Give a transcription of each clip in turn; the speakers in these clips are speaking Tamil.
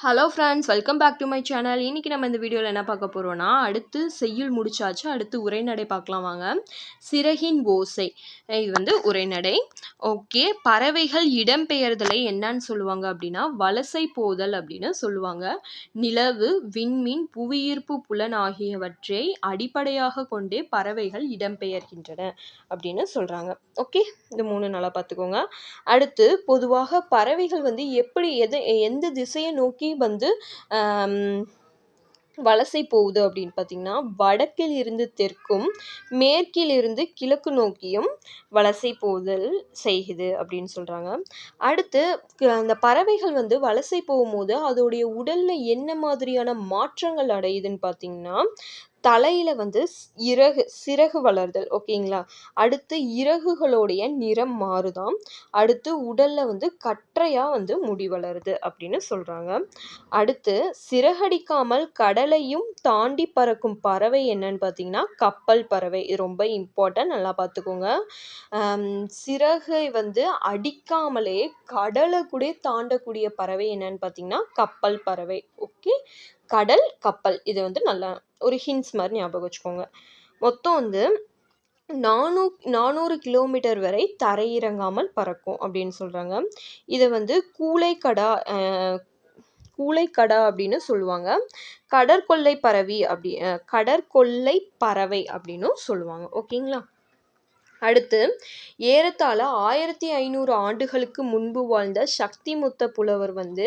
Hello friends welcome back to my channel இன்றைக்கி நம்ம இந்த வீடியோவில் என்ன பார்க்க போகிறோன்னா அடுத்து செய்யுள் முடிச்சாச்சு அடுத்து உரைநடை பார்க்கலாம் வாங்க. சிறகின் ஓசை. இது வந்து உரைநடை ஓகே பறவைகள் இடம்பெயர்தலை என்னன்னு சொல்லுவாங்க அப்படின்னா வலசை போதல் அப்படின்னு சொல்லுவாங்க. நிலவு விண்மீன் புவியீர்ப்பு புலன் ஆகியவற்றை அடிப்படையாக கொண்டே பறவைகள் இடம்பெயர்கின்றன அப்படின்னு சொல்கிறாங்க ஓகே இது மூணு நல்லா பார்த்துக்கோங்க. அடுத்து பொதுவாக பறவைகள் வந்து எப்படி எது எந்த திசையை நோக்கி வந்து வலசை போகுது அப்படின்னு பார்த்தீங்கன்னா வடக்கில் இருந்து தெற்கும் மேற்கில் இருந்து கிழக்கு நோக்கியும் வலசை போதல் செய்யுது அப்படின்னு சொல்கிறாங்க அடுத்து அந்த பறவைகள் வந்து வலசை போகும்போது அதோடைய உடல்ல என்ன மாதிரியான மாற்றங்கள் அடையுதுன்னு பார்த்தீங்கன்னா தலையில் வந்து ஸ்- இறகு சிறகு வளர்தல் ஓகேங்களா? அடுத்து இறகுகளுடைய நிறம் மாறுதாம். அடுத்து உடலில் வந்து கற்றையாக வந்து முடி வளருது அப்படின்னு சொல்கிறாங்க அடுத்து சிறகடிக்காமல் கடலையும் தாண்டி பறக்கும் பறவை என்னன்னு பார்த்தீங்கன்னா கப்பல் பறவை. இது ரொம்ப இம்பார்ட்டன்ட் நல்லா பார்த்துக்கோங்க சிறகை வந்து அடிக்காமலே கடலை கூட தாண்டக்கூடிய பறவை என்னன்னு பார்த்தீங்கன்னா கப்பல் பறவை. ஓகே? கடல் கப்பல். இது வந்து நல்லா ஒரு ஹின்ஸ் மாதிரி ஞாபகம் வச்சுக்கோங்க. மொத்தம் வந்து நானூ நானூறு கிலோமீட்டர் வரை தரையிறங்காமல் பறக்கும் அப்படின்னு சொல்கிறாங்க இதை வந்து கூளைக்கடா கூளைக்கடா அப்படின்னு சொல்லுவாங்க. கடற்கொள்ளை பறவை அப்படி கடற்கொள்ளை பறவை அப்படின்னும் சொல்லுவாங்க. ஓகேங்களா? அடுத்து ஏறத்தாழ ஆயிரத்தி ஐநூறு ஆண்டுகளுக்கு முன்பு வாழ்ந்த சக்தி முத்த புலவர் வந்து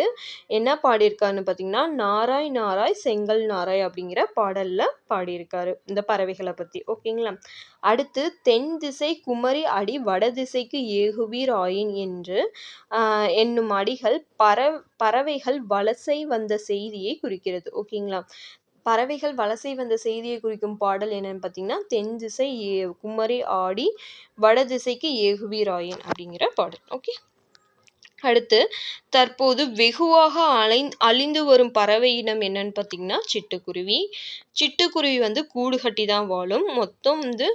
என்ன பாடியிருக்காருன்னு பார்த்தீங்கன்னா நாராய் நாராய் செங்கல் நாராய் அப்படிங்கிற பாடலில் பாடியிருக்காரு இந்த பறவைகளை பற்றி ஓகேங்களா? அடுத்து தென் திசை குமரி அடி வட திசைக்கு ஏகுவீர் ஆயின் என்று என்னும் அடிகள் பற பறவைகள் வலசை வந்த செய்தியை குறிக்கிறது. ஓகேங்களா? பறவைகள் வலசை வந்த செய்தியை குறிக்கும் பாடல் என்னன்னு பார்த்தீங்கன்னா தென் திசை ஏ- குமரி ஆடி வட திசைக்கு ஏகுவீராயன் அப்படிங்கிற பாடல். ஓகே? அடுத்து தற்போது வெகுவாக அலை அழிந்து வரும் பறவை இனம் என்னன்னு பார்த்தீங்கன்னா சிட்டுக்குருவி. சிட்டுக்குருவி வந்து கூடு கட்டி தான் வாழும். மொத்தம் வந்து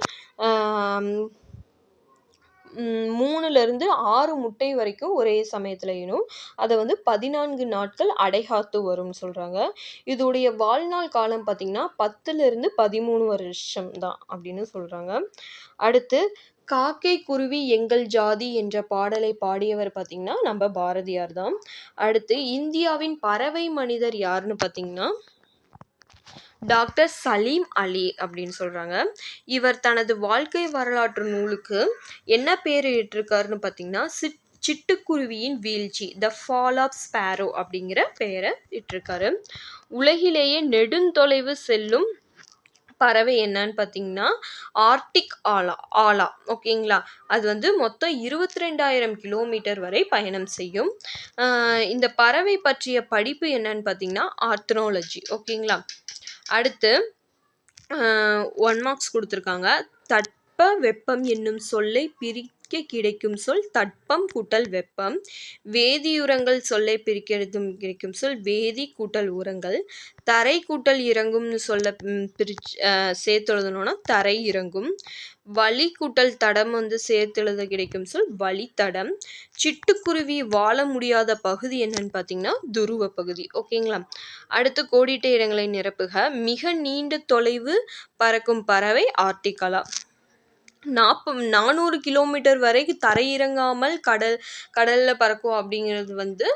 இருந்து ஆறு முட்டை வரைக்கும் ஒரே சமயத்தில் இடும் அதை வந்து பதினான்கு நாட்கள் அடைகாத்து வரும்னு சொல்கிறாங்க இதோடைய வாழ்நாள் காலம் பார்த்தீங்கன்னா பத்துலேருந்து பதிமூணு வருஷம் தான் அப்படின்னு சொல்கிறாங்க அடுத்து காக்கை குருவி எங்கள் ஜாதி என்ற பாடலை பாடியவர் பார்த்திங்கன்னா நம்ம பாரதியார் தான். அடுத்து இந்தியாவின் பறவை மனிதர் யாருன்னு பார்த்தீங்கன்னா டாக்டர் சலீம் அலி அப்படின்னு சொல்கிறாங்க இவர் தனது வாழ்க்கை வரலாற்று நூலுக்கு என்ன பேர் இட்டிருக்காருன்னு பார்த்தீங்கன்னா சிட் சிட்டுக்குருவியின் வீழ்ச்சி த ஃபால் ஆஃப் ஸ்பேரோ அப்படிங்கிற பெயரை இட்டிருக்காரு உலகிலேயே நெடுந்தொலைவு செல்லும் பறவை என்னன்னு பார்த்தீங்கன்னா ஆர்டிக் ஆலா ஆலா ஓகேங்களா? அது வந்து மொத்தம் இருபத்தி ரெண்டாயிரம் கிலோமீட்டர் வரை பயணம் செய்யும். இந்த பறவை பற்றிய படிப்பு என்னன்னு பார்த்தீங்கன்னா ஆர்த்ரோலஜி ஓகேங்களா? அடுத்து ஒன் மார்க்ஸ் கொடுத்துருக்காங்க. தட்ப வெப்பம் என்னும் சொல்லை பிரி பிரிக்க கிடைக்கும் சொல். தட்பம் கூட்டல் வெப்பம். வேதியுரங்கள் சொல்லை பிரிக்கிறதும் கிடைக்கும் சொல். வேதி கூட்டல் உரங்கள். தரை கூட்டல் இறங்கும்னு சொல்ல பிரிச்சு சேர்த்து எழுதணும்னா தரை இறங்கும். வழி கூட்டல் தடம் வந்து சேர்த்து எழுத கிடைக்கும் சொல். வழித்தடம் சிட்டுக்குருவி வாழ முடியாத பகுதி என்னன்னு பார்த்தீங்கன்னா துருவ பகுதி. ஓகேங்களா? அடுத்து கோடிட்ட இடங்களை நிரப்புக. மிக நீண்ட தொலைவு பறக்கும் பறவை ஆர்டிகலா. நாற்ப நானூறு கிலோமீட்டர் வரைக்கும் தரையிறங்காமல் கடல் கடலில் பறக்கும் அப்படிங்கிறது வந்து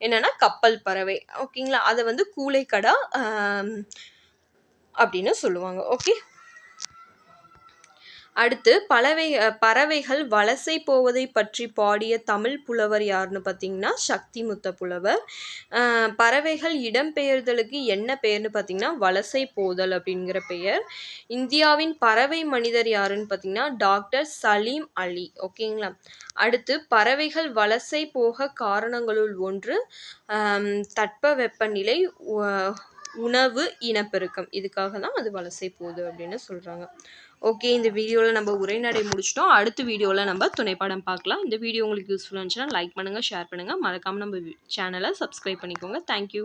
என்னென்னா கப்பல் பறவை. ஓகேங்களா? அதை வந்து கூளைக்கடா அப்படின்னு சொல்லுவாங்க. ஓகே? அடுத்து பலவை பறவைகள் வலசை போவதை பற்றி பாடிய தமிழ் புலவர் யாருன்னு பார்த்தீங்கன்னா சக்தி முத்த புலவர். பறவைகள் இடம்பெயர்தலுக்கு என்ன பெயர்னு பார்த்தீங்கன்னா வலசை போதல் அப்படிங்கிற பெயர். இந்தியாவின் பறவை மனிதர் யாருன்னு பார்த்தீங்கன்னா டாக்டர் சலீம் அலி. ஓகேங்களா? அடுத்து பறவைகள் வலசை போக காரணங்களுள் ஒன்று தட்ப தட்பவெப்பநிலை உணவு இனப்பெருக்கம். இதுக்காக தான் அது வலசை போகுது அப்படின்னு சொல்கிறாங்க ஓகே இந்த வீடியோவில் நம்ம உரைநடை முடிச்சிட்டோம். அடுத்த வீடியோவில் நம்ம துணைப்படம் பார்க்கலாம். இந்த வீடியோ உங்களுக்கு யூஸ்ஃபுல்லாக இருந்துச்சுன்னா லைக் பண்ணுங்கள் ஷேர் பண்ணுங்கள் மறக்காமல் நம்ம சேனலை சப்ஸ்கிரைப் பண்ணிக்கோங்க. தேங்க்யூ